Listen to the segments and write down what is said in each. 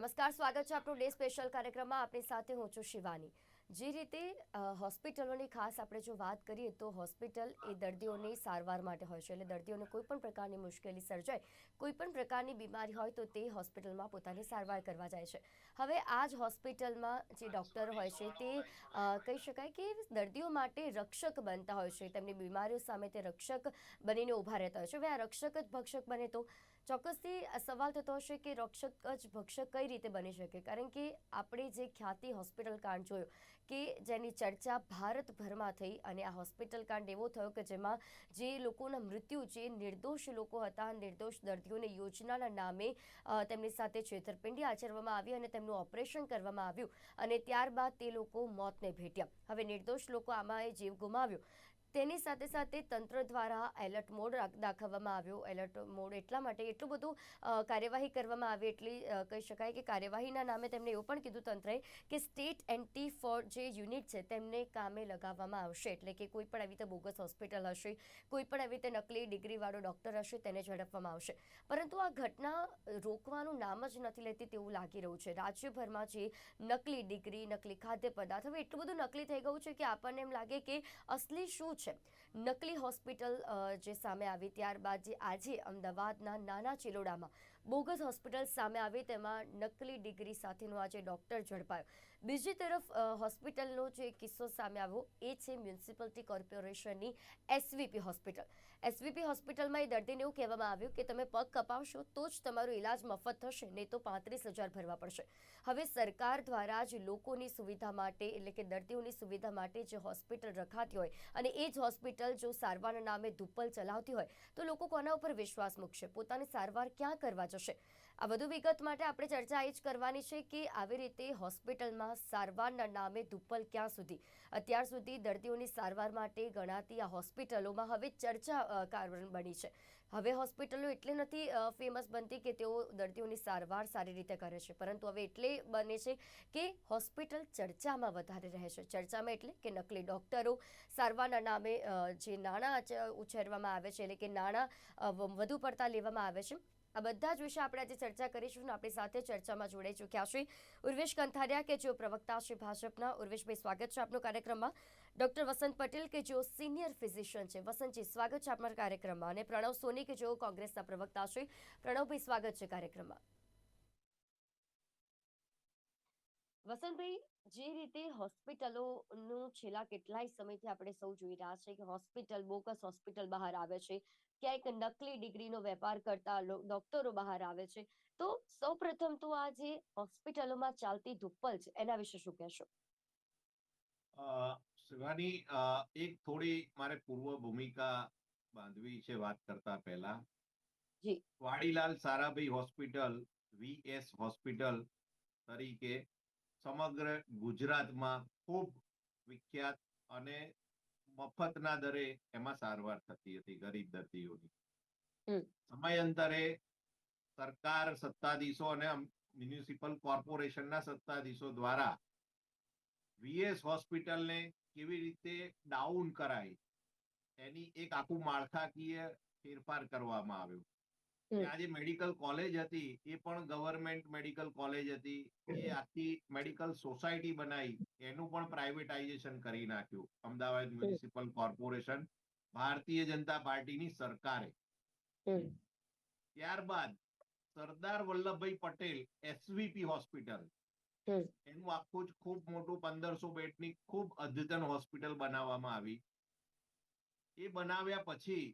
નમસ્કાર, સ્વાગત છે આપણું ડે સ્પેશિયલ કાર્યક્રમમાં. આપણી સાથે હું છું શિવાની. જે રીતે હોસ્પિટલોની ખાસ આપણે જો વાત કરીએ તો હોસ્પિટલ એ દર્દીઓની સારવાર માટે હોય છે. એટલે દર્દીઓને કોઈ પણ પ્રકારની મુશ્કેલી સર્જાય, કોઈ પણ પ્રકારની બીમારી હોય તો તે હોસ્પિટલમાં પોતાની સારવાર કરવા જાય છે. હવે આ જ હોસ્પિટલમાં જે ડૉક્ટર હોય છે તે કહી શકાય કે દર્દીઓ માટે રક્ષક બનતા હોય છે. તેમની બીમારીઓ સામે તે રક્ષક બનીને ઊભા રહેતા હોય છે. હવે આ રક્ષક જ ભક્ષક બને તો ચોક્કસથી સવાલ થતો હશે કે રક્ષક જ ભક્ષક કઈ રીતે બની શકે? કારણ કે આપણે જે ખ્યાતિ હોસ્પિટલ કાંડ જોયો કે જેની ચર્ચા ભારતભરમાં થઈ અને આ હોસ્પિટલ કાંડ એવો થયો કે જેમાં જે લોકોના મૃત્યુ, જે નિર્દોષ લોકો હતા, નિર્દોષ દર્દીઓને યોજનાના નામે તેમની સાથે છેતરપિંડી આચરવામાં આવી અને તેમનું ઓપરેશન કરવામાં આવ્યું અને ત્યારબાદ તે લોકો મોતને ભેટ્યા. હવે નિર્દોષ લોકો આમાં જીવ ગુમાવ્યો. તેની સાથે સાથે તંત્ર દ્વારા એલર્ટ મોડ દાખવવામાં આવ્યો. એલર્ટ મોડ એટલા માટે એટલું બધું કાર્યવાહી કરવામાં આવી એટલી કહી શકાય કે કાર્યવાહીના નામે તેમણે એવું પણ કીધું તંત્રએ કે સ્ટેટ એન્ટી ફોર જે યુનિટ છે તેમને કામે લગાવવામાં આવશે. એટલે કે કોઈ પણ આવી રીતે બોગસ હોસ્પિટલ હશે, કોઈ પણ આવી રીતે નકલી ડિગ્રીવાળો ડૉક્ટર હશે તેને ઝડપવામાં આવશે. પરંતુ આ ઘટના રોકવાનું નામ જ નથી લેતી તેવું લાગી રહ્યું છે. રાજ્યભરમાં જે નકલી ડિગ્રી, નકલી ખાદ્ય પદાર્થ હવે એટલું બધું નકલી થઈ ગયું છે કે આપણને એમ લાગે કે અસલી શું છે. નકલી હોસ્પિટલ જે સામે આવી ત્યારબાદ જે આજે અમદાવાદના નાના ચિલોડામાં બોગસ હોસ્પિટલ સામે આવી તેમાં નકલી ડિગ્રી સાથેનો આજે ડૉક્ટર ઝડપાયો. બીજી તરફ હોસ્પિટલનો જે કિસ્સો સામે આવ્યો એ છે મ્યુનિસિપાલિટી કોર્પોરેશનની એસવીપી હોસ્પિટલ. એસવીપી હોસ્પિટલમાં એ દર્દીને એવું કહેવામાં આવ્યું કે તમે પગ કપાવશો તો જ તમારો ઇલાજ મફત થશે, નહીં તો પાંત્રીસ હજાર ભરવા પડશે. હવે સરકાર દ્વારા જ લોકોની સુવિધા માટે એટલે કે દર્દીઓની સુવિધા માટે જે હોસ્પિટલ રખાતી હોય અને એ જ હોસ્પિટલ જો સારવારના નામે ધુપ્પલ ચલાવતી હોય, તો લોકો કોના ઉપર વિશ્વાસ મૂકશે? પોતાની સારવાર ક્યાં કરવા જશે? આ વધુ વિગત માટે આપણે ચર્ચા એ જ કરવાની છે કે આવી રીતે હોસ્પિટલમાં સારવારના નામે ધુપ્પલ ક્યાં સુધી? અત્યાર સુધી દર્દીઓની સારવાર માટે ગણાતી આ હોસ્પિટલોમાં હવે ચર્ચા કારણ બની છે. હવે હોસ્પિટલો એટલે નથી ફેમસ બનતી કે તેઓ દર્દીઓની સારવાર સારી રીતે કરે છે. પરંતુ હવે એટલે બને છે કે હોસ્પિટલ ચર્ચામાં વધારે રહે છે. ચર્ચામાં એટલે કે નકલી ડૉક્ટરો સારવારના નામે જે નાણાં ઉછેરવામાં આવે છે, એટલે કે નાણાં વધુ પડતા લેવામાં આવે છે. આ બધા જ વિશે આપણે આજે ચર્ચા કરીશું અને આપણી સાથે ચર્ચામાં જોડાઈ ચૂક્યા છે ઉર્વેશ કંથારિયા, કે જેઓ પ્રવક્તા છે ભાજપના. ઉર્વેશભાઈ, સ્વાગત છે આપનો કાર્યક્રમમાં. ડોક્ટર વસંત પટેલ કે જેઓ સિનિયર ફિઝિશિયન છે. વસંતજી સ્વાગત છે આપણા કાર્યક્રમમાં અને પ્રણવ સોની કે જેઓ કોંગ્રેસના પ્રવક્તા છે. પ્રણવભાઈ સ્વાગત છે કાર્યક્રમમાં. વસંતભાઈ જે રીતે હોસ્પિટલોનું છેલ્લા કેટલાય સમયથી આપણે સૌ જોઈ રહ્યા છે કે હોસ્પિટલ બોકસ હોસ્પિટલ બહાર આવે છે. ક્યાંક નકલી ડિગ્રીનો વેપાર કરતા ડોક્ટરો બહાર આવે છે. તો સૌપ્રથમ તો આ જે હોસ્પિટલોમાં ચાલતી ધુપ્પલ છે એના વિશે શું કહેશો? અ, શિવાની એક થોડી મારે પૂર્વ ભૂમિકા બાંધવી છે વાત કરતા પહેલા. જી. Vadilal Sarabhai hospital VS hospital તરીકે સમગ્ર ગુજરાતમાં ખૂબ વિખ્યાત અને મફતના દરે એમાં સારવાર થતી હતી ગરીબ દર્દીઓની. સમય સમયાંતરે સરકાર સત્તાધીશો અને મ્યુનિસિપલ કોર્પોરેશનના સત્તાધીશો દ્વારા વીએસ હોસ્પિટલને કેવી રીતે ડાઉન કરાય એની એક આખું માળખાકીય ફેરફાર કરવામાં આવ્યો. આજે મેડિકલ કોલેજ હતી એ પણ ગવર્મેન્ટ મેડિકલ કોલેજ હતી એ આખી મેડિકલ સોસાયટી બનાવી એનું પણ પ્રાઇવેટાઇઝેશન કરી નાખ્યું. અમદાવાદ મ્યુનિસિપલ કોર્પોરેશન ભારતીય જનતા પાર્ટીની સરકારે. ત્યારબાદ સરદાર વલ્લભભાઈ પટેલ એસવીપી હોસ્પિટલ. એનું આખું જ ખૂબ મોટું પંદરસો બેડની ખૂબ અદ્યતન હોસ્પિટલ બનાવવામાં આવી. એ બનાવ્યા પછી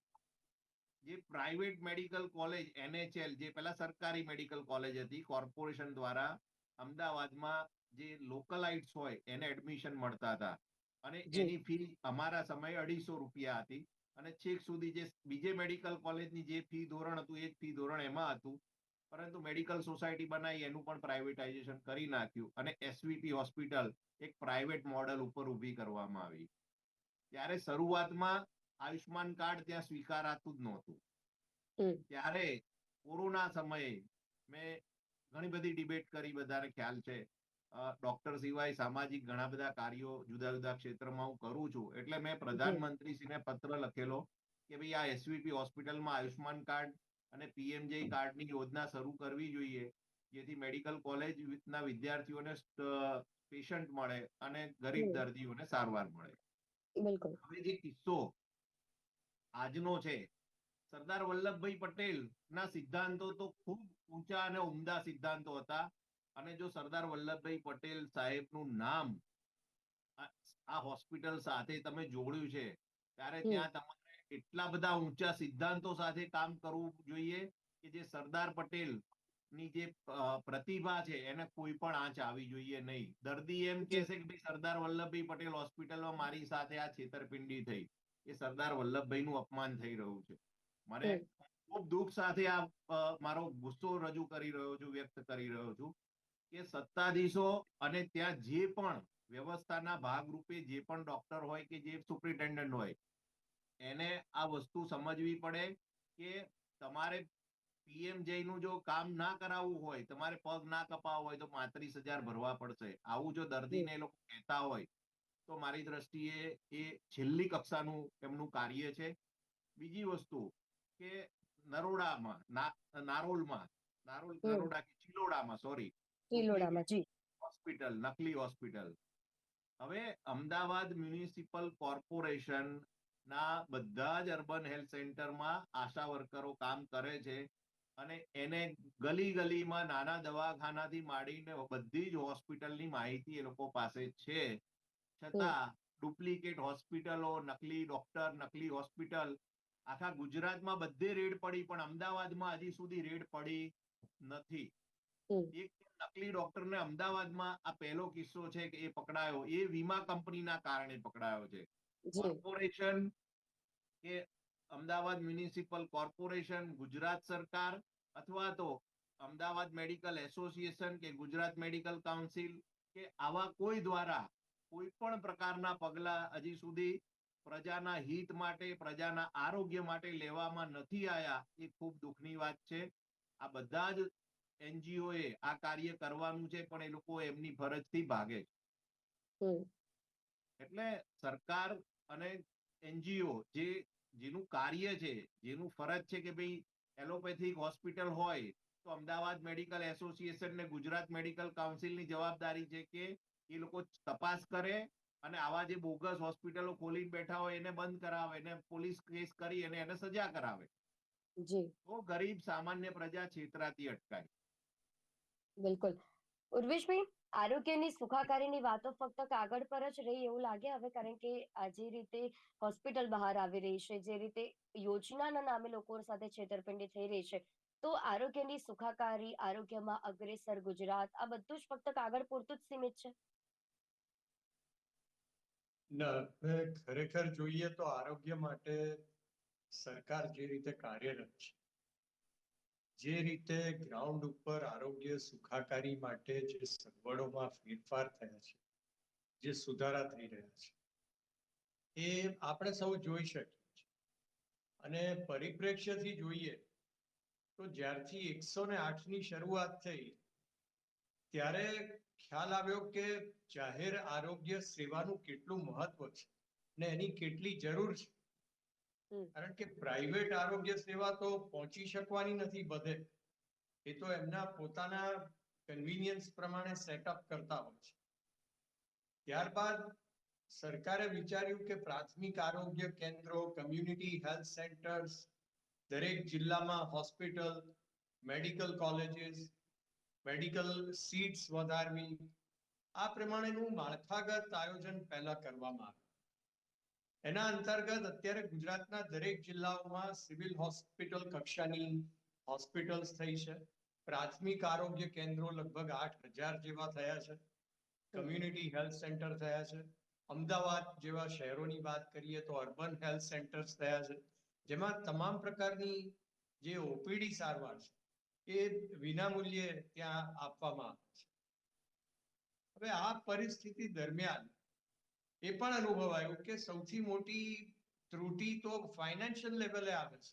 જે પ્રાઇવેટ મેડિકલ કોલેજ એનએચએલ જે પહેલા સરકારી મેડિકલ કોલેજ હતી કોર્પોરેશન દ્વારા અમદાવાદમાં જે લોકલાઇટ્સ હોય એને એડમિશન મળતા હતા. અને. એની ફી અમારા સમયે અઢીસો રૂપિયા હતી. અને છેક સુધી જે બીજે મેડિકલ કોલેજની જે ફી ધોરણ હતું એ જ ફી ધોરણ એમાં હતું. પરંતુ મેડિકલ સોસાયટી બનાવી એનું પણ પ્રાઇવેટાઇઝેશન કરી નાખ્યું અને એસવીપી હોસ્પિટલ એક પ્રાઇવેટ મોડલ ઉપર ઊભી કરવામાં આવી. ત્યારે શરૂઆતમાં આયુષ્માન કાર્ડ ત્યાં સ્વીકારાતું જ નહોતું. ત્યારે કોરોના સમયે મેં ઘણી બધી ડિબેટ કરી બધાને ખ્યાલ છે. ડોક્ટર સિવાય સામાજિક ઘણા બધા કાર્યો જુદા જુદા ક્ષેત્રમાં હું કરું છું. એટલે મેં પ્રધાનમંત્રીશ્રીને પત્ર લખેલો કે ભાઈ આ એસવીપી હોસ્પિટલમાં આયુષ્માન કાર્ડ અને પીએમજે કાર્ડની યોજના શરૂ કરવી જોઈએ જેથી મેડિકલ કોલેજ ના વિદ્યાર્થીઓને પેશન્ટ મળે અને ગરીબ દર્દીઓને સારવાર મળે. બિલકુલ. હવે જે કિસ્સો આજનો છે સરદાર વલ્લભભાઈ પટેલ ના સિદ્ધાંતો તો ખૂબ ઊંચા અને ઉમદા સિદ્ધાંતો હતા અને જો સરદાર વલ્લભભાઈ પટેલ સાહેબનું નામ આ આ હોસ્પિટલ સાથે તમે જોડ્યું છે ત્યારે ત્યાં તમારે એટલા બધા ઊંચા સિદ્ધાંતો સાથે કામ કરવું જોઈએ કે જે સરદાર પટેલની જે પ્રતિભા છે એને કોઈ પણ આંચ આવી જોઈએ નહીં. દર્દી એમ કે છે કે ભાઈ સરદાર વલ્લભભાઈ પટેલ હોસ્પિટલમાં મારી સાથે આ છેતરપિંડી થઈ. એ સરદાર વલ્લભભાઈ નું અપમાન થઈ રહ્યું છે. મને હમ. ખૂબ દુઃખ સાથે આ મારો ગુસ્સો રજૂ કરી રહ્યો છું વ્યક્ત કરી રહ્યો છું કે સત્તાધીશો અને ત્યાં જે પણ વ્યવસ્થાના ભાગરૂપે જે પણ ડોક્ટર હોય કે જે સુપ્રિન્ટેન્ડન્ટ હોય એને આ વસ્તુ સમજવી પડે કે તમારે પીએમ જયનું જો કામ ના કરાવવું હોય તમારે પગ ના કપાવવો હોય તો પાંત્રીસ હજાર ભરવા પડશે. આવું જો દર્દીને એ લોકો કહેતા હોય તો મારી દ્રષ્ટિએ એ છેલ્લી કક્ષાનું એમનું કાર્ય છે. બીજી વસ્તુ કે નરોડામાં નારોલમાં નારોલ નરોડા કે ચિલોડામાં સોરી ચિલોડામાં જી. હોસ્પિટલ નકલી હોસ્પિટલ. હવે અમદાવાદ મ્યુનિસિપલ કોર્પોરેશન ના બધા જ અર્બન હેલ્થ સેન્ટરમાં આશા વર્કરો કામ કરે છે અને એને ગલી ગલીમાં નાના દવાખાનાથી માંડીને બધી જ હોસ્પિટલની માહિતી એ લોકો પાસે છે. છતાં ડુપ્લિકેટ હોસ્પિટલો નકલી ડોક્ટર નકલી હોસ્પિટલ આખા ગુજરાતમાં બધે રેડ પડી પણ અમદાવાદમાં હજી સુધી રેડ પડી નથી. એક નકલી ડોક્ટરને અમદાવાદમાં આ પહેલો કિસ્સો છે કે એ પકડાયો. એ વીમા કંપનીના કારણે પકડાયો છે. કોર્પોરેશન કે અમદાવાદ મ્યુનિસિપલ કોર્પોરેશન ગુજરાત સરકાર અથવા તો અમદાવાદ મેડિકલ એસોસિએશન કે ગુજરાત મેડિકલ કાઉન્સિલ કે આવા કોઈ દ્વારા કોઈ પણ પ્રકારના પગલા હજી સુધી પ્રજાના હિત માટે પ્રજાના આરોગ્ય માટે લેવામાં નથી આયા એ ખૂબ દુઃખની વાત છે. આ બધા જ એનજીઓ એ આ કાર્ય કરવાનું છે પણ એ લોકો એમની ફરજથી ભાગે છે. એટલે સરકાર અને એનજીઓ જે જેનું કાર્ય છે જેનું ફરજ છે કે ભાઈ એલોપેથિક હોસ્પિટલ હોય તો અમદાવાદ મેડિકલ એસોસિએશન ને ગુજરાત મેડિકલ કાઉન્સિલની જવાબદારી છે કે એ લોકો તપાસ કરે અને આવા જે બોગસ હોસ્પિટલો ખોલીને બેઠા હોય એને બંધ કરાવે એને પોલીસ કેસ કરી અને એને સજા કરાવે. જી. તો ગરીબ સામાન્ય પ્રજા છેતરાતી અટકાય. બિલકુલ. ઉર્વેશભાઈ આરોગ્યની સુખાકારીની વાતો ફક્ત કાગળ પર જ રહી એવું લાગે હવે, કારણ કે આ જે રીતે હોસ્પિટલ બહાર આવી રહી છે, જે રીતે યોજનાના નામે લોકો સાથે છેતરપિંડી થઈ રહી છે. તો આરોગ્યની સુખાકારી, આરોગ્યમાં અગ્રેસર ગુજરાત, આ બધું જ ફક્ત કાગળ પૂરતું જ સીમિત છે? ના ખરેખર જોઈએ તો આરોગ્ય માટે સરકાર જે રીતે કાર્યરત છે જે રીતે ગ્રાઉન્ડ ઉપર આરોગ્ય સુખાકારી માટે જે સગવડોમાં ફેરફાર થયા છે, જે સુધારા થઈ રહ્યા છે, એ આપણે સૌ જોઈ શકીએ છીએ અને પરિપ્રેક્ષ્યથી જોઈએ તો જ્યારથી એકસો ને આઠની શરૂઆત થઈ, ત્યારે ખ્યાલ આવ્યો કે જાહેર આરોગ્ય સેવાનું કેટલું મહત્વ છે ને એની કેટલી જરૂર છે. કારણ કે પ્રાઇવેટ આરોગ્ય સેવા તો પહોંચી શકવાની નથી બધે. એ તો એમના પોતાના કન્વિનિયન્સ પ્રમાણે સેટઅપ કરતા હોય છે. ત્યારબાદ સરકારે વિચાર્યું કે પ્રાથમિક આરોગ્ય કેન્દ્રો કમ્યુનિટી હેલ્થ સેન્ટર્સ દરેક જિલ્લામાં hospital medical colleges medical seats વધારવી, આ પ્રમાણેનું માળખાગત આયોજન પહેલા કરવામાં આવ્યું. એના અંતર્ગત અત્યારે ગુજરાતના દરેક જિલ્લાઓમાં સિવિલ હોસ્પિટલ કક્ષાની હોસ્પિટલ્સ થઈ છે. પ્રાથમિક આરોગ્ય કેન્દ્રો લગભગ આઠ હજાર જેવા થયા છે. કમ્યુનિટી હેલ્થ સેન્ટર થયા છે. અમદાવાદ જેવા શહેરોની વાત કરીએ તો અર્બન હેલ્થ સેન્ટર્સ થયા છે. જેમાં તમામ પ્રકારની જે ઓપીડી સારવાર છે, એ વિનામૂલ્યે ત્યાં આપવામાં આવે છે. હવે આ પરિસ્થિતિ દરમિયાન એ પણ અનુભવાયું કે સૌથી મોટી ત્રુટિ તો ફાઇનાન્શિયલ લેવલે આવે છે.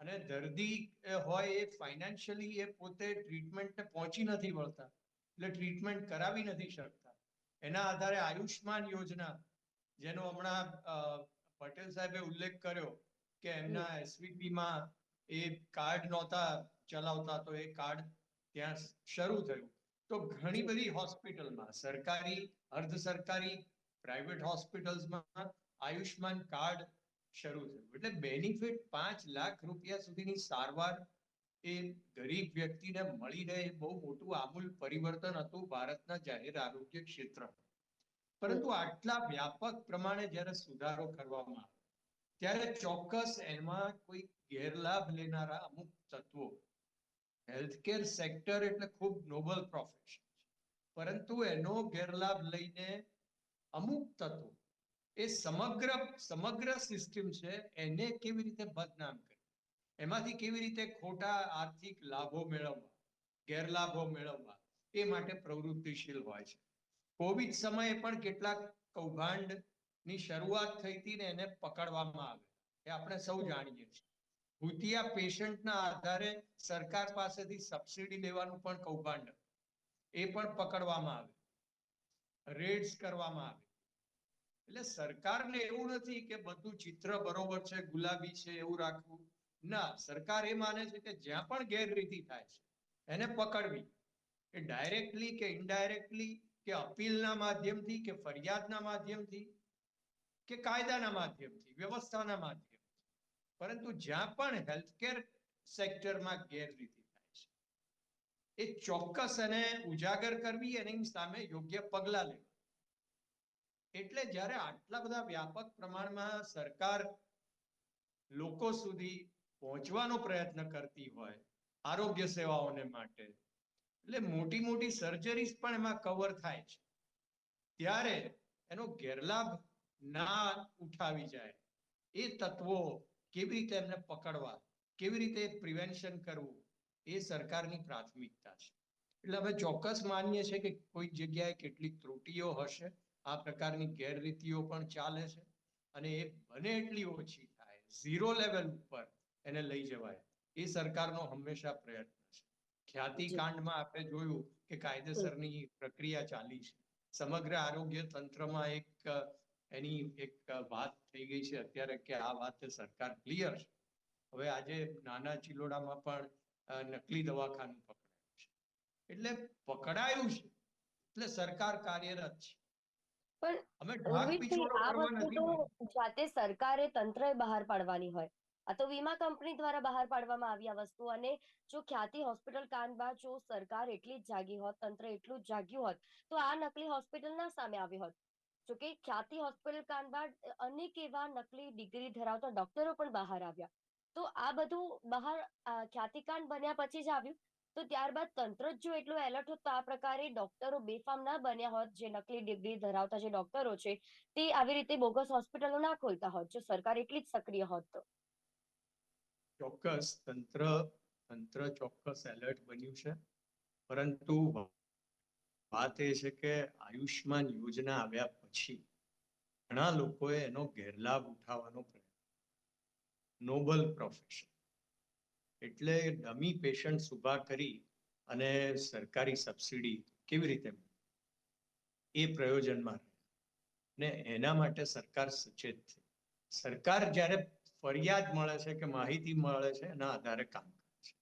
અને દર્દી હોય એ ફાઇનાન્શિયલી એ પોતે ટ્રીટમેન્ટને પહોંચી નથી વળતા એટલે ટ્રીટમેન્ટ કરાવી નથી શકતા. એના આધારે આયુષ્માન યોજના જેનો હમણાં પટેલ સાહેબે ઉલ્લેખ કર્યો કે એમના એસવીપીમાં એ કાર્ડ નહોતા ચલાવતા તો એ કાર્ડ ત્યાં શરૂ થયું. તો ઘણી બધી હોસ્પિટલમાં સરકારી અર્ધ સરકારી પ્રાઇવેટ હોસ્પિટલ્સમાં આયુષ્માન કાર્ડ શરૂ થયું. એટલે બેનિફિટ પાંચ લાખ રૂપિયા સુધીની સારવાર એ ગરીબ વ્યક્તિને મળી રહે એ બહુ મોટું આમૂલ પરિવર્તન હતું ભારતના જાહેર આરોગ્ય ક્ષેત્ર. પરંતુ આટલા વ્યાપક પ્રમાણે જ્યારે સુધારો કરવામાં આવે ત્યારે ચોક્કસ એમાં કોઈ ગેરલાભ લેનારા અમુક તત્વો, હેલ્થકેર સેક્ટર એટલે ખૂબ નોબલ પ્રોફેશન પરંતુ એનો ગેરલાભ લઈને અમુક તત્વો એ સમગ્ર સમગ્ર સિસ્ટમ છે, એને કેવી રીતે બદનામ કરે? એમાંથી કેવી રીતે ખોટા આર્થિક લાભો મેળવવા, ગેરલાભો મેળવવા, એ માટે પ્રવૃત્તિશીલ હોય છે. કોવિડ સમયે પણ કેટલાક કૌભાંડની શરૂઆત થઈ હતી ને એને પકડવામાં આવે. એ આપણે સૌ જાણીએ છીએ. ભૂતિયા પેશન્ટના આધારે સરકાર પાસેથી સબસિડી લેવાનું પણ કૌભાંડ એ પણ પકડવામાં આવે. રેડ્સ કરવામાં આવે. એટલે સરકારને એવું નથી કે બધું ચિત્ર બરોબર છે, ગુલાબી છે, એવું રાખવું. ના, સરકાર એ માને છે કે જ્યાં પણ ગેરરીતિ થાય છે, એને પકડવી. એ ડાયરેક્ટલી કે ઇનડાયરેક્ટલી, કે અપીલના માધ્યમથી, કે ફરિયાદના માધ્યમથી, કે કાયદાના માધ્યમથી, વ્યવસ્થાના માધ્યમથી. પરંતુ જ્યાં પણ હેલ્થકેર સેક્ટરમાં ગેરરીતિ એ ચોક્કસ એને ઉજાગર કરવી એની સામે યોગ્ય પગલાં લેવા. એટલે જ્યારે આટલા બધા વ્યાપક પ્રમાણમાં સરકાર લોકો સુધી પહોંચવાનો પ્રયત્ન કરતી હોય, આરોગ્ય સેવાઓને માટે, એટલે મોટી મોટી સર્જરીઝ પણ એમાં કવર થાય છે. ત્યારે એનો ગેરલાભ ના ઉઠાવી જાય. એ તત્વો કેવી રીતે એમને પકડવા, કેવી રીતે પ્રિવેન્શન કરવું એ સરકારની પ્રાથમિકતા છે. એટલે હવે ચોક્કસ માનીએ છીએ કે કોઈ જગ્યાએ કેટલીક ત્રુટીઓ હશે, આ પ્રકારની ગેરરીતિઓ પણ ચાલે છે અને એ બને એટલી ઓછી થાય, ઝીરો લેવલ ઉપર એને લઈ જવાય, એ સરકારનો હંમેશા પ્રયત્ન છે. ખ્યાતિ કાંડમાં આપણે જોયું કે કાયદેસરની પ્રક્રિયા ચાલી છે. સમગ્ર આરોગ્ય તંત્રમાં એક, એની એક વાત થઈ ગઈ છે અત્યારે કે આ વાત સરકાર ક્લિયર છે. હવે આજે નાના ચિલોડામાં પણ નકલી દવાખાનું પકડાયું છે. એટલે પકડાયું છે એટલે સરકાર કાર્યરત છે. જાતે સરકારે તંત્રએ બહાર પાડવાની હોય. આ તો વીમા કંપની દ્વારા બહાર પાડવામાં આવી આ વસ્તુ અને જો ખ્યાતિ હોસ્પિટલ કાંડ બાદ જો સરકાર એટલી જ જાગી હોત તંત્ર એટલું જ જાગ્યું હોત તો આ નકલી હોસ્પિટલ ના સામે આવી હોત. જો કે ખ્યાતિ હોસ્પિટલ કાંડ બાદ અનેક એવા નકલી ડિગ્રી ધરાવતા ડોક્ટરો પણ બહાર આવ્યા. તો આ બધું બહાર ખ્યાતિકાંડ બન્યા પછી જ આવ્યું. તો ત્યારબાદ તંત્ર જ જો એટલું એલર્ટ હોત તો આ પ્રકારે ડોક્ટરો બેફામ ના બન્યા હોત, જે નકલી ડિગ્રી ધરાવતા જે ડોક્ટરો છે, તે આવી રીતે બોગસ હોસ્પિટલો ના ખોલતા હોત. જો સરકાર એટલી જ સક્રિય હોત તો. ચોક્કસ તંત્ર તંત્ર ચોક્કસ એલર્ટ બન્યું છે. પરંતુ વાત એ છે કે આયુષ્માન યોજના આવ્યા પછી ઘણા લોકોએ એનો ગેરલાભ ઉઠાવવાનો પ્રયત્ન નોબલ પ્રોફેશન એટલે ડમી પેશન્ટ ઊભા કરી અને સરકારી સબસિડી કેવી રીતે એ પ્રયોજનમાં ને એના માટે સરકાર સચેત છે. સરકાર જ્યારે ફરિયાદ મળે છે કે માહિતી મળે છે, એના આધારે કામ કરે છે.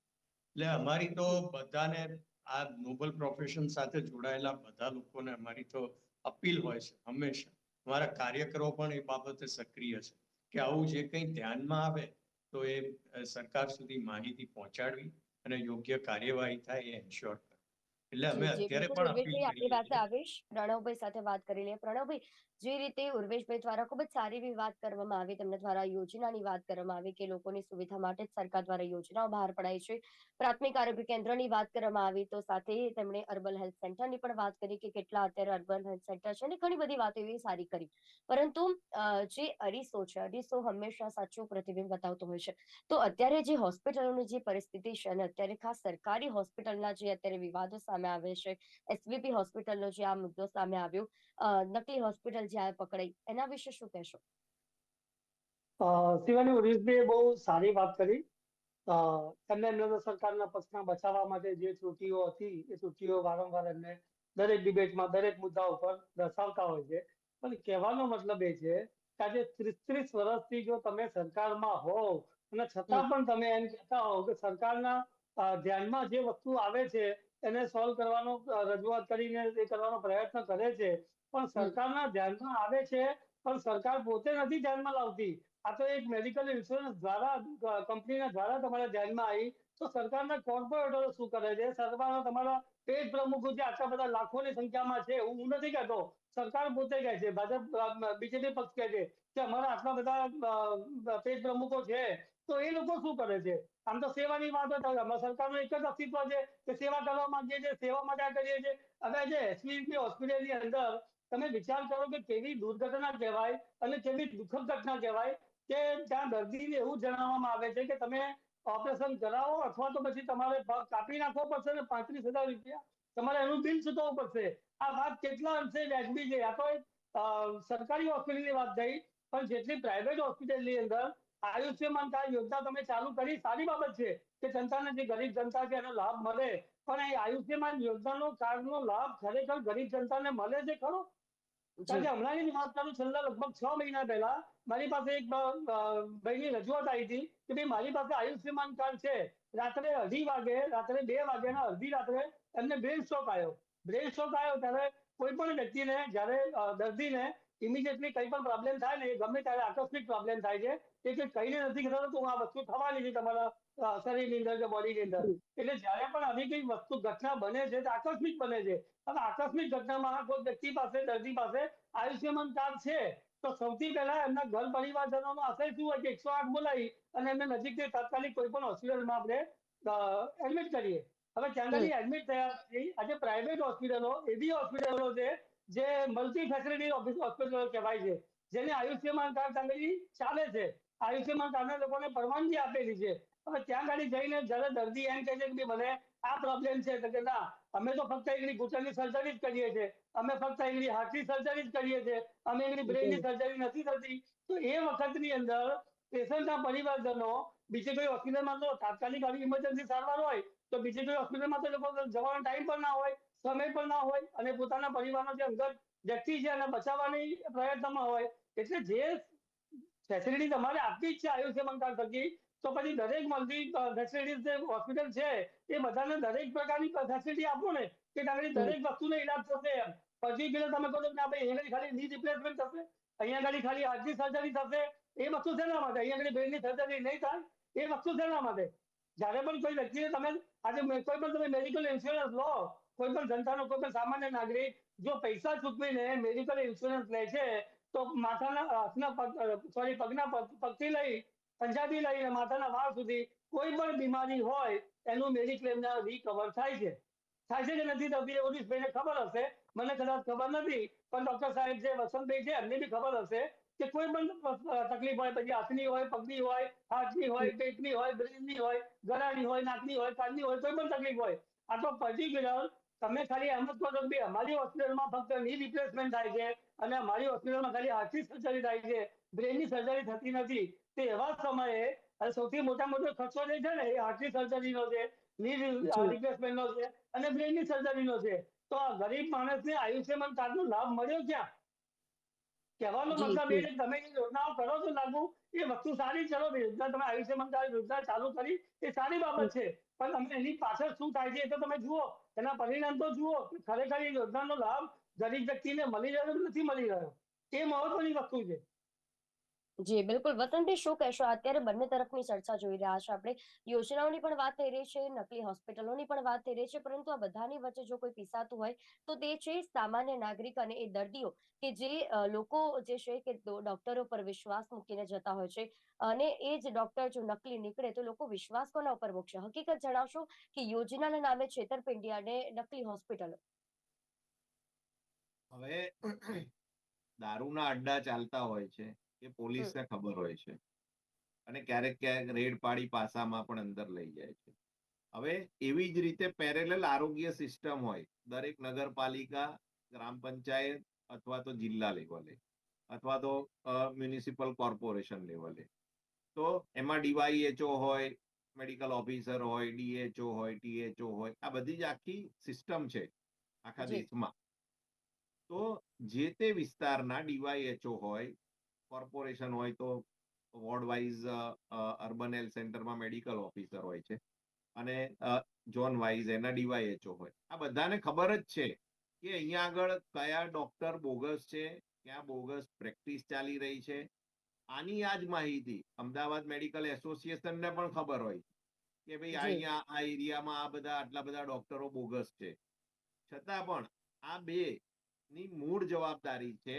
એટલે અમારી તો બધાને આ નોબલ પ્રોફેશન સાથે જોડાયેલા બધા લોકોને અમારી તો અપીલ હોય છે હંમેશા. અમારા કાર્યકરો પણ એ બાબતે સક્રિય છે. કે આવું જે કંઈ ધ્યાનમાં આવે તો એ સરકાર સુધી માહિતી પહોંચાડવી અને યોગ્ય કાર્યવાહી થાય એ એન્શ્યોર એટલે અમે અત્યારે પણ આપણી પાસે આવીશ. પ્રણવભાઈ સાથે વાત કરી લઈએ. પ્રણવભાઈ જે રીતે ઉર્વેશભાઈ દ્વારા ખૂબ જ સારી એવી વાત કરવામાં આવી, તેમના દ્વારા યોજનાની વાત કરવામાં આવી કે લોકોની સુવિધા માટે જ સરકાર દ્વારા યોજનાઓ બહાર પડાય છે. પ્રાથમિક આરોગ્ય કેન્દ્રની વાત કરવામાં આવી તો સાથે તેમણે અર્બન હેલ્થ સેન્ટરની પણ વાત કરી કે કેટલા અત્યારે અર્બન હેલ્થ સેન્ટર છે અને ઘણી બધી વાતો એવી સારી કરી. પરંતુ જે અરીસો છે, અરીસો હંમેશા સાચું પ્રતિબિંબ બતાવતો હોય છે. તો અત્યારે જે હોસ્પિટલોની જે પરિસ્થિતિ છે અને અત્યારે ખાસ સરકારી હોસ્પિટલના જે અત્યારે વિવાદો સામે આવે છે, એસવીપી હોસ્પિટલનો જે આ મુદ્દો સામે આવ્યો નકલી હોસ્પિટલ જે આ પકડાઈ. એના વિશે શું કહેશો? શિવાની ઉર્વિશભાઈએ બહુ સારી વાત કરી. એમને નરેન્દ્ર સરકારના પક્ષના બચાવવા માટે જે ત્રુટીઓ હતી, એ ત્રુટીઓ વારંવાર એમને દરેક ડિબેટમાં, દરેક મુદ્દા ઉપર દર્શાવતા હોય છે. પણ કહેવાનો મતલબ એ છે કે આજે ત્રીસ ત્રીસ વર્ષથી જો તમે સરકારમાં હોવ અને છતાં પણ તમે એમ કહેતા હોવ કે સરકારના ધ્યાનમાં જે વસ્તુ આવે છે, એને સોલ્વ કરવાનો રજૂઆત કરીને એ કરવાનો પ્રયત્ન કરે છે પણ સરકારના ધ્યાનમાં આવે છે પણ સરકાર પોતે નથી ધ્યાનમાં લાવતી. આ તો એક મેડિકલ ઇન્સ્યોરન્સ દ્વારા કંપનીના દ્વારા તમારા ધ્યાનમાં આવી. તો સરકારના કોર્પોરેટરો શું કરે છે? સરકારના તમારા પેજ પ્રમુખો જે આટલા બધા લાખોની સંખ્યામાં છે હું નથી કહેતો. સરકાર પોતે કહે છે ભાજપ બીજેપી પક્ષ કહે છે કે અમારા આટલા બધા પેજ પ્રમુખો છે. તો એ લોકો શું કરે છે? આમ તો સેવાની વાત હોય અમારા સરકારનું એક જ અસ્તિત્વ છે કે સેવા કરવા માંગીએ છીએ સેવા માટે આ કરીએ છીએ. હવે જે એસવીપી હોસ્પિટલની અંદર તમે વિચાર કરો કે કેવી દુર્ઘટના કહેવાય અને કેવી દુઃખદ ઘટના કહેવાય કે ત્યાં દર્દીને એવું જણાવવામાં આવે છે કે તમે ઓપરેશન કરાવો અથવા તો પછી તમારે પગ કાપી નાખવો પડશે ને પાંત્રીસ હજાર રૂપિયા? તમારે એનું બિલ ચૂકવવું પડશે. આ વાત કેટલા અંશે વ્યાજબી છે? આ તો સરકારી હોસ્પિટલની વાત થઈ, પણ જેટલી પ્રાઇવેટ હોસ્પિટલની અંદર આયુષ્યમાન કાર્ડ યોજના તમે ચાલુ કરી, સારી બાબત છે કે જનતાને જે ગરીબ જનતા છે એનો લાભ મળે. પણ એ આયુષ્યમાન યોજનાનો કાર્ડનો લાભ ખરેખર ગરીબ જનતાને મળે છે ખરો? કારણ કે હમણાંની વાત કરું છેલ્લા લગભગ છ મહિના પહેલા મારી પાસે એક ભાઈની રજૂઆત આવી હતી કે ભાઈ મારી પાસે આયુષ્યમાન કાર્ડ છે. રાત્રે અઢી વાગે રાત્રે બે વાગ્યાના અડધી રાત્રે એમને બ્રેન સ્ટ્રોક આવ્યો. બ્રેન સ્ટ્રોક આવ્યો ત્યારે કોઈ પણ વ્યક્તિને જ્યારે દર્દીને ઇમિડિયેટલી કંઈ પણ પ્રોબ્લેમ થાય ને ગમે ત્યારે આકસ્મિક પ્રોબ્લેમ થાય છે એ કે કહીને નથી કરતો તો આ વસ્તુ થવાની છે તમારા શરીરની અંદર કે બોડીની અંદર. એટલે જ્યારે પણ આવી કઈ વસ્તુ ઘટના બને છે તો આકસ્મિક બને છે. હવે આકસ્મિક ઘટનામાં કોઈ વ્યક્તિ પાસે દર્દી પાસે આયુષ્યમાન કાર્ડ છે તો સૌથી પહેલા એમના ઘર પરિવારજનોનો આશય શું હોય કે એકસો આઠ બોલાવી અને એમને નજીકથી તાત્કાલિક કોઈ પણ હોસ્પિટલમાં આપણે એડમિટ કરીએ. હવે ત્યાં એડમિટ થયા આજે પ્રાઇવેટ હોસ્પિટલો એવી હોસ્પિટલો છે જે મલ્ટી ફેસિલિટી હોસ્પિટલો કહેવાય છે જેને આયુષ્યમાન કાર્ડ ચાલે છે. આયુષ્યમાન કાર્ડના લોકોને પરવાનગી આપેલી છે. હવે ત્યાં ગાડી જઈને જ્યારે દર્દી એમ કહે છે કે મને આ પ્રોબ્લેમ છે. તો કે ના અમે તો ફક્ત એની ઘૂંટણની સર્જરી જ કરીએ છીએ. અમે ફક્ત એની હાથની સર્જરી જ કરીએ છીએ. અમે એની બ્રેનની સર્જરી નથી થતી. તો એ વખતની અંદર પેશન્ટના પરિવારજનો બીજી કોઈ હોસ્પિટલમાં તો તાત્કાલિક આવી ઇમરજન્સી સારવાર હોય તો બીજી કોઈ હોસ્પિટલમાં તો લોકો જવાનો ટાઈમ પણ ના હોય સમય પણ ના હોય અને પોતાના પરિવારનો જે અંગત વ્યક્તિ છે એને બચાવવાની પ્રયત્નમાં હોય. એટલે જે ફેસિલિટી તમારે આપવી જ છે આયુષ્યમાન કાર્ડ થકી તો પછી દરેક મલ્ટી ફેસિલિટીઝ જે હોસ્પિટલ છે એ બધાને દરેક પ્રકારની ફેસિલિટી આપો ને કે તમારી દરેક વસ્તુનો ઈલાજ થશે એમ. પછી પેલા તમે કહો કે ભાઈ અહીંયા ખાલી ની રિપ્લેસમેન્ટ થશે અહીંયા આગળ ખાલી હાર્ટની સર્જરી થશે એ વસ્તુ શેના માટે? અહીંયા આગળ બ્રેનની સર્જરી નહીં થાય એ વસ્તુ શેના માટે? જ્યારે પણ કોઈ વ્યક્તિને તમે આજે કોઈ પણ તમે મેડિકલ ઇન્સ્યોરન્સ લો કોઈ પણ જનતાનો કોઈ પણ સામાન્ય નાગરિક જો પૈસા ચૂકવીને મેડિકલ ઇન્સ્યોરન્સ લે છે તો માથાના હાથના સોરી પગના પગ- પગથી લઈ પંજાબી લઈને માથાના વાળ સુધી કોઈ પણ બીમારી હોય એનું મેડિક્લેમના રિકવર થાય છે. થાય છે કે નથી થતી એ ઉદિશભાઈને ખબર હશે. મને કદાચ ખબર નથી પણ ડોક્ટર સાહેબ જે વસંતભાઈ છે એમને બી ખબર હશે કે કોઈ પણ તકલીફ હોય પછી હાથની હોય પગની હોય હાથની હોય પેટની હોય બ્રેનની હોય ગળાની હોય નાકની હોય કાનની હોય કોઈ પણ તકલીફ હોય. આ તો પર્ટિક્યુલર તમે ખાલી એમ જ કહો કે અમારી હોસ્પિટલમાં ફક્તની રિપ્લેસમેન્ટ થાય છે અને અમારી હોસ્પિટલમાં ખાલી હાથની સર્જરી થાય છે. બ્રેનની સર્જરી થતી નથી. તે એવા સમયે અને સૌથી મોટા મોટો ખર્ચો જે છે ને એ હાર્ટની સર્જરીનો છે ની રિપ્લેસમેન્ટનો છે અને બ્રેનની સર્જરીનો છે. તો આ ગરીબ માણસને આયુષ્યમાન કાર્ડનો લાભ મળ્યો ક્યાં? કહેવાનો મતલબ એ કે તમે જે યોજનાઓ કરો છો લાગુ એ વસ્તુ સારી ચલો યોજના તમે આયુષ્યમાન કાર્ડ યોજના ચાલુ કરી એ સારી બાબત છે. પણ તમે એની પાછળ શું થાય છે એ તો તમે જુઓ. એના પરિણામ તો જુઓ કે ખરેખર એ યોજનાનો લાભ ગરીબ વ્યક્તિને મળી રહ્યો નથી મળી રહ્યો? એ મહત્વની વસ્તુ છે. જી, બિલકુલ. વતનભાઈ શું કહેશો? અત્યારે બંને તરફની ચર્ચા જોઈ રહ્યા છે આપણે. યોજનાઓની પણ વાત થઈ રહી છે, નકલી હોસ્પિટલોની પણ વાત થઈ રહી છે, પરંતુ આ બધાની વચ્ચે જો કોઈ પીસાતું હોય, તો તે છે સામાન્ય નાગરિક અને એ દર્દીઓ કે જે લોકો જે છે કે ડોક્ટરો પર વિશ્વાસ મૂકીને જતા હોય છે. અને એ જ ડોક્ટર જો નકલી નીકળે, તો લોકો વિશ્વાસ કોના ઉપર મૂકશે? હકીકત જણાવશો કે યોજનાના નામે છેતરપિંડી અને નકલી હોસ્પિટલો. હવે દારૂના અડ્ડા ચાલતા હોય છે. એ પોલીસને ખબર હોય છે. અને ક્યારેક ક્યારેક રેડ પાડી પાસામાં પણ અંદર લઈ જાય છે. હવે એવી જ રીતે પેરેલલ આરોગ્ય સિસ્ટમ હોય દરેક નગરપાલિકા ગ્રામ પંચાયત અથવા તો જિલ્લા લેવલે અથવા તો મ્યુનિસિપલ કોર્પોરેશન લેવલે તો એમાં ડીવાયએચઓ હોય મેડિકલ ઓફિસર હોય ડીએચઓ હોય ટીએચઓ હોય આ બધી જ આખી સિસ્ટમ છે આખા દેશમાં. તો જે તે વિસ્તારના ડીવાયએચઓ હોય કોર્પોરેશન હોય તો વોર્ડ વાઇઝ અર્બન હેલ્થ સેન્ટરમાં મેડિકલ ઓફિસર હોય છે. અને ઝોન વાઇઝ એના ડીવાયએચઓ હોય. આ બધાને ખબર જ છે કે અહીંયા આગળ કયા ડોક્ટર બોગસ છે ક્યાં બોગસ પ્રેક્ટિસ ચાલી રહી છે. આની આ જ માહિતી અમદાવાદ મેડિકલ એસોસિએશનને પણ ખબર હોય કે ભાઈ. અહીંયા આ એરિયામાં આ બધા આટલા બધા ડોક્ટરો બોગસ છે. છતાં પણ આ બે ની મૂળ જવાબદારી છે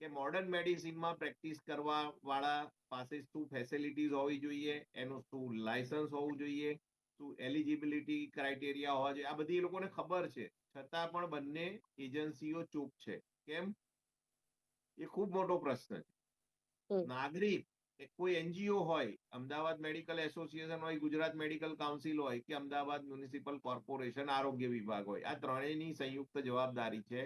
કે મોડર્ન મેડિસિનમાં પ્રેક્ટિસ કરવા વાળા પાસે શું ફેસિલિટીઝ હોવી જોઈએ એનું શું લાયસન્સ હોવું જોઈએ શું એલિજિબિલિટી ક્રાઇટેરિયા હોવા જોઈએ આ બધી એ લોકોને ખબર છે. છતાં પણ બંને એજન્સીઓ ચૂપ છે. કેમ? એ ખૂબ મોટો પ્રશ્ન છે. નાગરિક કોઈ એનજીઓ હોય અમદાવાદ મેડિકલ એસોસિએશન હોય ગુજરાત મેડિકલ કાઉન્સિલ હોય કે અમદાવાદ મ્યુનિસિપલ કોર્પોરેશન આરોગ્ય વિભાગ હોય આ ત્રણેયની સંયુક્ત જવાબદારી છે.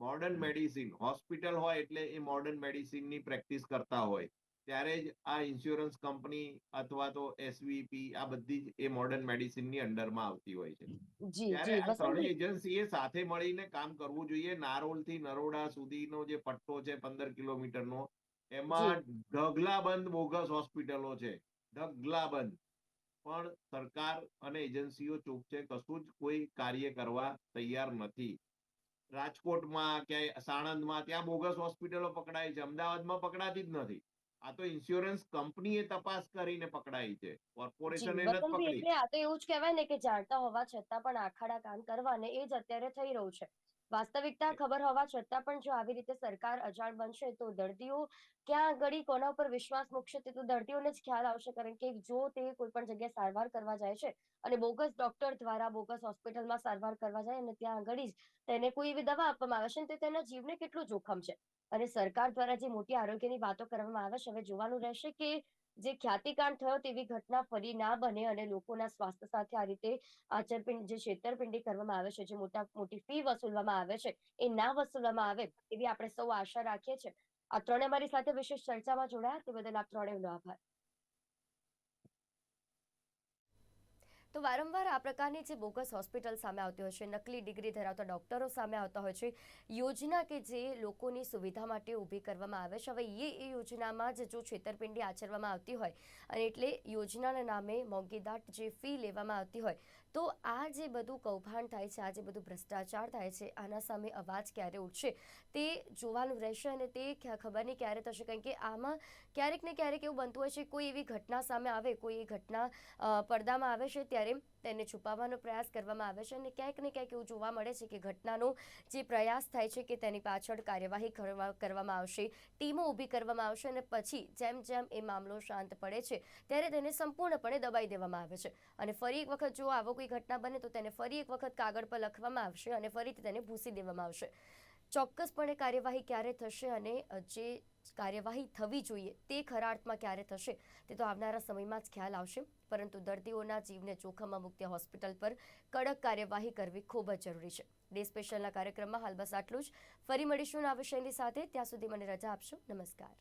મોડર્ન મેડિસિન હોસ્પિટલ હોય એટલે એ મોડર્ન મેડિસિનની પ્રેક્ટિસ કરતા હોય ત્યારે જ આ ઇન્સ્યોરન્સ કંપની અથવા તો એસવીપી આ બધી જ એ મોડર્ન મેડિસિનની અંડરમાં આવતી હોય છે. ત્યારે આ ત્રણેય એજન્સીએ સાથે મળીને કામ કરવું જોઈએ. નારોલથી નરોડા સુધીનો જે પટ્ટો છે પંદર કિલોમીટરનો એમાં ઢગલાબંધ બોગસ હોસ્પિટલો છે. ઢગલાબંધ. પણ સરકાર અને એજન્સીઓ ચૂપ છે કશું જ કોઈ કાર્ય કરવા તૈયાર નથી. રાજકોટમાં ક્યાંય સાણંદમાં ત્યાં બોગસ હોસ્પિટલો પકડાય છે. અમદાવાદમાં પકડાતી જ નથી. આ તો ઇન્સ્યોરન્સ કંપનીએ તપાસ કરીને પકડાઈ છે. કોર્પોરેશન નથી પકડી. એટલે આ તો એવું જ કહેવાય ને કે જાણતા હોવા છતાં પણ આખાડા કામ કરવાને એ જ અત્યારે થઈ રહ્યું છે. વાસ્તવિકતા ખબર હોવા છતાં પણ જો આવી રીતે સરકાર અજાણ બનશે તો દર્દીઓ ક્યાં આગળ કોના ઉપર વિશ્વાસ મૂકશે તે તો દર્દીઓને જ ખ્યાલ આવશે. કારણ કે જો તે કોઈ પણ જગ્યાએ સારવાર કરવા જાય છે અને બોગસ ડોક્ટર દ્વારા બોગસ હોસ્પિટલમાં સારવાર કરવા જાય અને ત્યાં આગળ જ તેને કોઈ એવી દવા આપવામાં આવે છે તો તેના જીવને કેટલું જોખમ છે? અને સરકાર દ્વારા જે મોટી આરોગ્યની વાતો કરવામાં આવે છે હવે જોવાનું રહેશે કે જે ખ્યાતિકાંડ થયો તેવી ઘટના ફરી ના બને અને લોકોના સ્વાસ્થ્ય સાથે આ રીતે આચરપિંડ, જે છેતરપિંડી કરવામાં આવે છે, જે મોટા, મોટી ફી વસૂલવામાં આવે છે, એ ના વસૂલવામાં આવે એવી આપણે સૌ આશા રાખીએ છીએ. આ ત્રણે મારી સાથે વિશેષ ચર્ચામાં જોડાયા તે બદલ આપ ત્રણેયનો આભાર. તો વારંવાર આ પ્રકારની જે બોગસ હોસ્પિટલ સામે આવતી હોય છે, નકલી ડિગ્રી ધરાવતા ડોક્ટરો સામે આવતા હોય છે, યોજના કે જે લોકોની સુવિધા માટે ઊભી કરવામાં આવે છે, હવે એ એ યોજનામાં જ જો છેતરપિંડી આચરવામાં આવતી હોય અને એટલે યોજનાના નામે મોંઘીદાટ જે ફી લેવામાં આવતી હોય તો આ જે બધું કૌભાંડ થાય છે, આ જે બધું ભ્રષ્ટાચાર થાય છે, આના સામે અવાજ ક્યારે ઉઠશે તે જોવાનું રહેશે અને તે ખબર નહીં ક્યારે થશે, કારણ કે આમાં ક્યારેક ને ક્યારેક એવું બનતું હોય છે, કોઈ એવી ઘટના સામે આવે, કોઈ એ ઘટના પડદામાં આવે છે, ત્યારે તેને છુપાવવાનો પ્રયાસ કરવામાં આવે છે અને ક્યાંક ને ક્યાંક એવું જોવા મળે છે કે ઘટનાનો જે પ્રયાસ થાય છે કે તેની પાછળ કાર્યવાહી કરવા- કરવામાં આવશે, ટીમો ઊભી કરવામાં આવશે અને પછી જેમ જેમ એ મામલો શાંત પડે છે, ત્યારે તેને સંપૂર્ણપણે દબાઈ દેવામાં આવે છે. અને ફરી એક વખત જો આવો કોઈ ઘટના બને તો તેને ફરી એક વખત કાગળ પર લખવામાં આવશે અને ફરીથી તેને ભૂસી દેવામાં આવશે. ચોક્કસપણે કાર્યવાહી ક્યારે થશે અને જે કાર્યવાહી થવી જોઈએ તે ખરા અર્થમાં ક્યારે થશે તે તો આવનારા સમયમાં જ ખ્યાલ આવશે. પરંતુ દર્દીઓના જીવને જોખમમાં મૂકતી હોસ્પિટલ પર કડક કાર્યવાહી કરવી ખૂબ જ જરૂરી છે. ડે સ્પેશિયલના કાર્યક્રમમાં હાલ બસ આટલું જ. ફરી મળીશું આ વિષયની સાથે. ત્યાં સુધી મને રજા આપશો. નમસ્કાર.